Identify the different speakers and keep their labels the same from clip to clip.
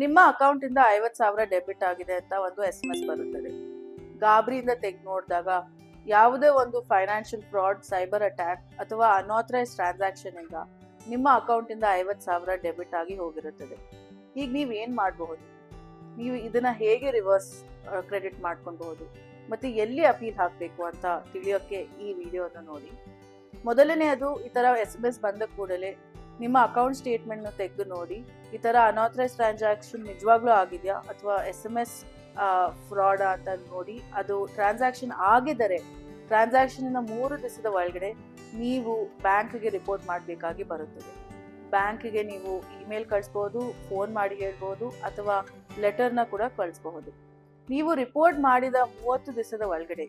Speaker 1: ನಿಮ್ಮ ಅಕೌಂಟ್ ಇಂದ ಐವತ್ ಸಾವಿರ ಡೆಬಿಟ್ ಆಗಿದೆ ಅಂತ ಒಂದು ಎಸ್ ಎಂ ಎಸ್ ಬರುತ್ತದೆ. ಗಾಬರಿಯಿಂದ ತೆಗೆದು ನೋಡಿದಾಗ ಯಾವುದೇ ಒಂದು ಫೈನಾನ್ಷಿಯಲ್ ಫ್ರಾಡ್ ಸೈಬರ್ ಅಟ್ಯಾಕ್ ಅಥವಾ ಅನ್ಆಥರೈಸ್ ಟ್ರಾನ್ಸಾಕ್ಷನ್ ಇಂದ ನಿಮ್ಮ ಅಕೌಂಟ್ ಇಂದ ಐವತ್ ಸಾವಿರ ಡೆಬಿಟ್ ಆಗಿ ಹೋಗಿರುತ್ತದೆ. ಈಗ ನೀವು ಏನ್ ಮಾಡಬಹುದು? ನೀವು ಇದನ್ನ ಹೇಗೆ ರಿವರ್ಸ್ ಕ್ರೆಡಿಟ್ ಮಾಡ್ಕೊಬಹುದು ಮತ್ತೆ ಎಲ್ಲಿ ಅಪೀಲ್ ಹಾಕಬೇಕು ಅಂತ ತಿಳಿಯೋಕೆ ಈ ವಿಡಿಯೋನ ನೋಡಿ. ಮೊದಲನೆಯದು ಈ ತರ ಎಸ್ ಎಂ ಎಸ್ ಬಂದ ಕೂಡಲೇ ನಿಮ್ಮ ಅಕೌಂಟ್ ಸ್ಟೇಟ್ಮೆಂಟ್ನ ತೆಗೆದು ನೋಡಿ. ಈ ಥರ ಅನಾಥರೈಸ್ ಟ್ರಾನ್ಸಾಕ್ಷನ್ ನಿಜವಾಗ್ಲೂ ಆಗಿದೆಯಾ? ಅಥವಾ ಎಸ್ ಎಂ ಎಸ್ ಫ್ರಾಡ್ ಅಂತ ನೋಡಿ. ಅದು ಟ್ರಾನ್ಸಾಕ್ಷನ್ ಆಗಿದರೆ ಟ್ರಾನ್ಸಾಕ್ಷನ್ನ ಮೂರು ದಿವಸದ ಒಳಗಡೆ ನೀವು ಬ್ಯಾಂಕ್ಗೆ ರಿಪೋರ್ಟ್ ಮಾಡಬೇಕಾಗಿ ಬರುತ್ತದೆ. ಬ್ಯಾಂಕ್ಗೆ ನೀವು ಇಮೇಲ್ ಕಳಿಸ್ಬೋದು ಫೋನ್ ಮಾಡಿ ಹೇಳ್ಬೋದು, ಅಥವಾ ಲೆಟರ್ನ ಕೂಡ ಕಳಿಸ್ಬಹುದು. ನೀವು ರಿಪೋರ್ಟ್ ಮಾಡಿದ ಮೂವತ್ತು ದಿವಸದ ಒಳಗಡೆ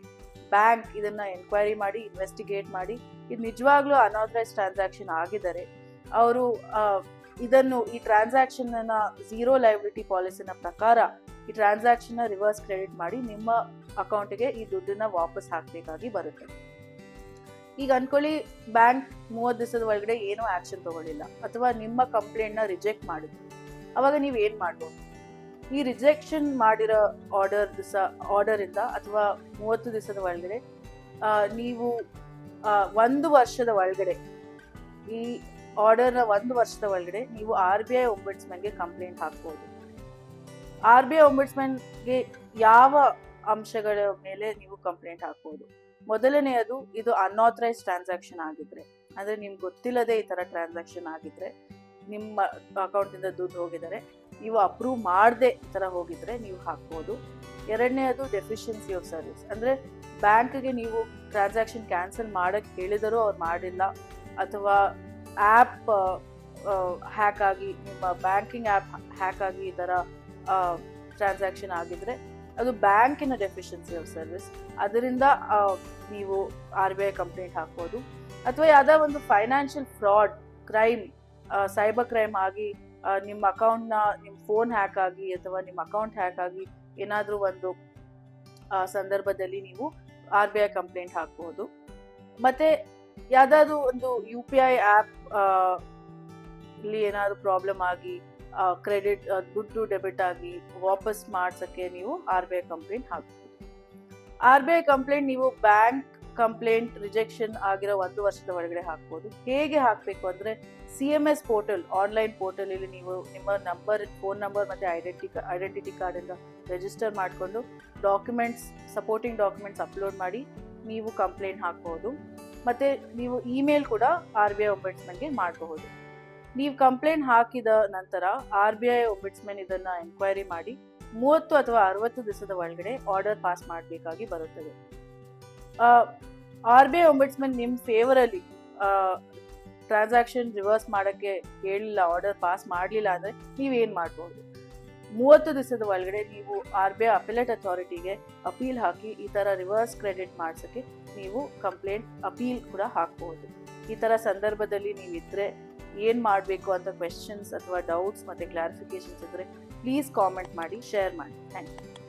Speaker 1: ಬ್ಯಾಂಕ್ ಇದನ್ನು ಎನ್ಕ್ವೈರಿ ಮಾಡಿ ಇನ್ವೆಸ್ಟಿಗೇಟ್ ಮಾಡಿ, ಇದು ನಿಜವಾಗ್ಲೂ ಅನಾಥರೈಸ್ ಟ್ರಾನ್ಸಾಕ್ಷನ್ ಆಗಿದ್ದಾರೆ ಅವರು ಇದನ್ನು, ಈ ಟ್ರಾನ್ಸಾಕ್ಷನ್ ಝೀರೋ ಲಯಬಿಲಿಟಿ ಪಾಲಿಸಿನ ಪ್ರಕಾರ ಈ ಟ್ರಾನ್ಸಾಕ್ಷನ್ ರಿವರ್ಸ್ ಕ್ರೆಡಿಟ್ ಮಾಡಿ ನಿಮ್ಮ ಅಕೌಂಟ್ಗೆ ಈ ದುಡ್ಡನ್ನ ವಾಪಸ್ ಹಾಕಬೇಕಾಗಿ ಬರುತ್ತೆ. ಈಗ ಅನ್ಕೊಳ್ಳಿ, ಬ್ಯಾಂಕ್ ಮೂವತ್ತು ದಿವಸದ ಒಳಗಡೆ ಏನೂ ಆಕ್ಷನ್ ತಗೊಳ್ಳಿಲ್ಲ. ಅಥವಾ ನಿಮ್ಮ ಕಂಪ್ಲೇಂಟ್ನ ರಿಜೆಕ್ಟ್ ಮಾಡಿದ್ರು. ಅವಾಗ ನೀವು ಏನು ಮಾಡ್ಬೋದು? ಈ ರಿಜೆಕ್ಷನ್ ಮಾಡಿರೋ ಆರ್ಡರ್ ದಿವಸ ಆರ್ಡರಿಂದ ಅಥವಾ ಮೂವತ್ತು ದಿವಸದ ಒಳಗಡೆ ನೀವು ಒಂದು ವರ್ಷದ ಒಳಗಡೆ ಈ ಆರ್ಡರ್ನ ಒಂದು ವರ್ಷದ ಒಳಗಡೆ ನೀವು ಆರ್ ಬಿ ಐ ಒಂಬಡ್ಸ್ಮನ್ಗೆ ಕಂಪ್ಲೇಂಟ್ ಹಾಕ್ಬೋದು. ಆರ್ ಬಿ ಐ ಒಂಬಡ್ಸ್ಮನ್ಗೆ ಯಾವ ಅಂಶಗಳ ಮೇಲೆ ನೀವು ಕಂಪ್ಲೇಂಟ್ ಹಾಕ್ಬೋದು. ಮೊದಲನೆಯದು ಇದು ಅನ್ಆಥರೈಸ್ ಟ್ರಾನ್ಸಾಕ್ಷನ್ ಆಗಿದ್ರೆ, ಅಂದ್ರೆ ನಿಮ್ಗೆ ಗೊತ್ತಿಲ್ಲದೆ ಈ ತರ ಟ್ರಾನ್ಸಾಕ್ಷನ್ ಆಗಿದ್ರೆ, ನಿಮ್ಮ ಅಕೌಂಟಿಂದ ದುಡ್ಡು ಹೋಗಿದರೆ ನೀವು ಅಪ್ರೂವ್ ಮಾಡದೆ ಈ ಥರ ಹೋಗಿದ್ರೆ ನೀವು ಹಾಕ್ಬೋದು. ಎರಡನೇದು ಡೆಫಿಷಿಯನ್ಸಿ ಆಫ್ ಸರ್ವಿಸ್ ಅಂದರೆ ಬ್ಯಾಂಕ್ಗೆ ನೀವು ಟ್ರಾನ್ಸಾಕ್ಷನ್ ಕ್ಯಾನ್ಸಲ್ ಮಾಡೋಕ್ಕೆ ಹೇಳಿದರೂ ಅವ್ರು ಮಾಡಿಲ್ಲ, ಅಥವಾ ಆ್ಯಪ್ ಹ್ಯಾಕ್ ಆಗಿ, ನಿಮ್ಮ ಬ್ಯಾಂಕಿಂಗ್ ಆ್ಯಪ್ ಹ್ಯಾಕ್ ಆಗಿ ಈ ಥರ ಟ್ರಾನ್ಸಾಕ್ಷನ್ ಆಗಿದ್ರೆ ಅದು ಬ್ಯಾಂಕಿನ ಡೆಫಿಷಿಯನ್ಸಿ ಆಫ್ ಸರ್ವಿಸ್ ಅದರಿಂದ ನೀವು ಆರ್ ಬಿ ಐ ಕಂಪ್ಲೇಂಟ್ ಹಾಕ್ಬೋದು. ಅಥವಾ ಯಾವುದೋ ಒಂದು financial fraud crime cyber crime ಆಗಿ ನಿಮ್ಮ ಅಕೌಂಟ್ನ ನಿಮ್ಮ ಫೋನ್ ಹ್ಯಾಕ್ ಆಗಿ ಅಥವಾ ನಿಮ್ಮ ಅಕೌಂಟ್ ಹ್ಯಾಕ್ ಆಗಿ ಏನಾದರೂ ಒಂದು ಸಂದರ್ಭದಲ್ಲಿ ನೀವು ಆರ್ ಬಿ ಐ ಕಂಪ್ಲೇಂಟ್ ಹಾಕ್ಬೋದು. ಮತ್ತೆ ಯಾವುದಾದ್ರೂ ಒಂದು ಯು ಪಿ ಐ ಆ್ಯಪ್ ಇಲ್ಲಿ ಏನಾದರೂ ಪ್ರಾಬ್ಲಮ್ ಆಗಿ ಕ್ರೆಡಿಟ್ ದುಡ್ಡು ಡೆಬಿಟ್ ಆಗಿ ವಾಪಸ್ ಮಾಡ್ಸೋಕ್ಕೆ ನೀವು ಆರ್ ಬಿ ಐ ಕಂಪ್ಲೇಂಟ್ ಹಾಕ್ಬೋದು. ಆರ್ ಬಿ ಐ ಕಂಪ್ಲೇಂಟ್ ನೀವು ಬ್ಯಾಂಕ್ ಕಂಪ್ಲೇಂಟ್ ರಿಜೆಕ್ಷನ್ ಆಗಿರೋ ಒಂದು ವರ್ಷದ ಒಳಗಡೆ ಹಾಕ್ಬೋದು. ಹೇಗೆ ಹಾಕಬೇಕು ಅಂದರೆ C M S portal online portal ಇಲ್ಲಿ ನೀವು ನಿಮ್ಮ ನಂಬರ್ ಫೋನ್ ನಂಬರ್ ಮತ್ತು ಐಡೆಂಟಿ ಐಡೆಂಟಿಟಿ ಕಾರ್ಡಿಂದ ರಿಜಿಸ್ಟರ್ ಮಾಡಿಕೊಂಡು ಡಾಕ್ಯುಮೆಂಟ್ಸ್ ಸಪೋರ್ಟಿಂಗ್ ಡಾಕ್ಯುಮೆಂಟ್ಸ್ ಅಪ್ಲೋಡ್ ಮಾಡಿ ನೀವು ಕಂಪ್ಲೇಂಟ್ ಹಾಕ್ಬೋದು. ಮತ್ತು ನೀವು ಇಮೇಲ್ ಕೂಡ ಆರ್ ಬಿ ಐ ಒಂಬೆಟ್ಸ್ಮನ್ಗೆ ಮಾಡಬಹುದು. ನೀವು ಕಂಪ್ಲೇಂಟ್ ಹಾಕಿದ ನಂತರ ಆರ್ ಬಿ ಐ ಒಂಬೆಟ್ಸ್ಮನ್ ಇದನ್ನು ಎನ್ಕ್ವೈರಿ ಮಾಡಿ ಮೂವತ್ತು ಅಥವಾ ಅರವತ್ತು ದಿವಸದ ಒಳಗಡೆ ಆರ್ಡರ್ ಪಾಸ್ ಮಾಡಬೇಕಾಗಿ ಬರುತ್ತದೆ. ಆರ್ ಬಿ ಐ ಒಂಬೆಟ್ಸ್ಮನ್ ನಿಮ್ಮ ಫೇವರಲ್ಲಿ ಟ್ರಾನ್ಸಾಕ್ಷನ್ ರಿವರ್ಸ್ ಮಾಡೋಕ್ಕೆ ಹೇಳಿಲ್ಲ ಆರ್ಡರ್ ಪಾಸ್ ಮಾಡಲಿಲ್ಲ ಅಂದರೆ ನೀವೇನು ಮಾಡ್ಬೋದು ಮೂವತ್ತು ದಿವಸದ ಒಳಗಡೆ ನೀವು ಆರ್ ಬಿ ಐ ಅಪಿಲೇಟ್ ಅಥಾರಿಟಿಗೆ ಅಪೀಲ್ ಹಾಕಿ ಈ ಥರ ರಿವರ್ಸ್ ಕ್ರೆಡಿಟ್ ಮಾಡ್ಸೋಕ್ಕೆ ನೀವು ಕಂಪ್ಲೇಂಟ್ ಅಪೀಲ್ ಕೂಡ ಹಾಕ್ಬೋದು. ಈ ಥರ ಸಂದರ್ಭದಲ್ಲಿ ನೀವಿದ್ದರೆ ಏನು ಮಾಡಬೇಕು ಅಂತ ಕ್ವೆಶನ್ಸ್ ಅಥವಾ ಡೌಟ್ಸ್ ಮತ್ತು ಕ್ಲಾರಿಫಿಕೇಶನ್ಸ್ ಇದ್ದರೆ ಪ್ಲೀಸ್ ಕಾಮೆಂಟ್ ಮಾಡಿ ಶೇರ್ ಮಾಡಿ. Thank you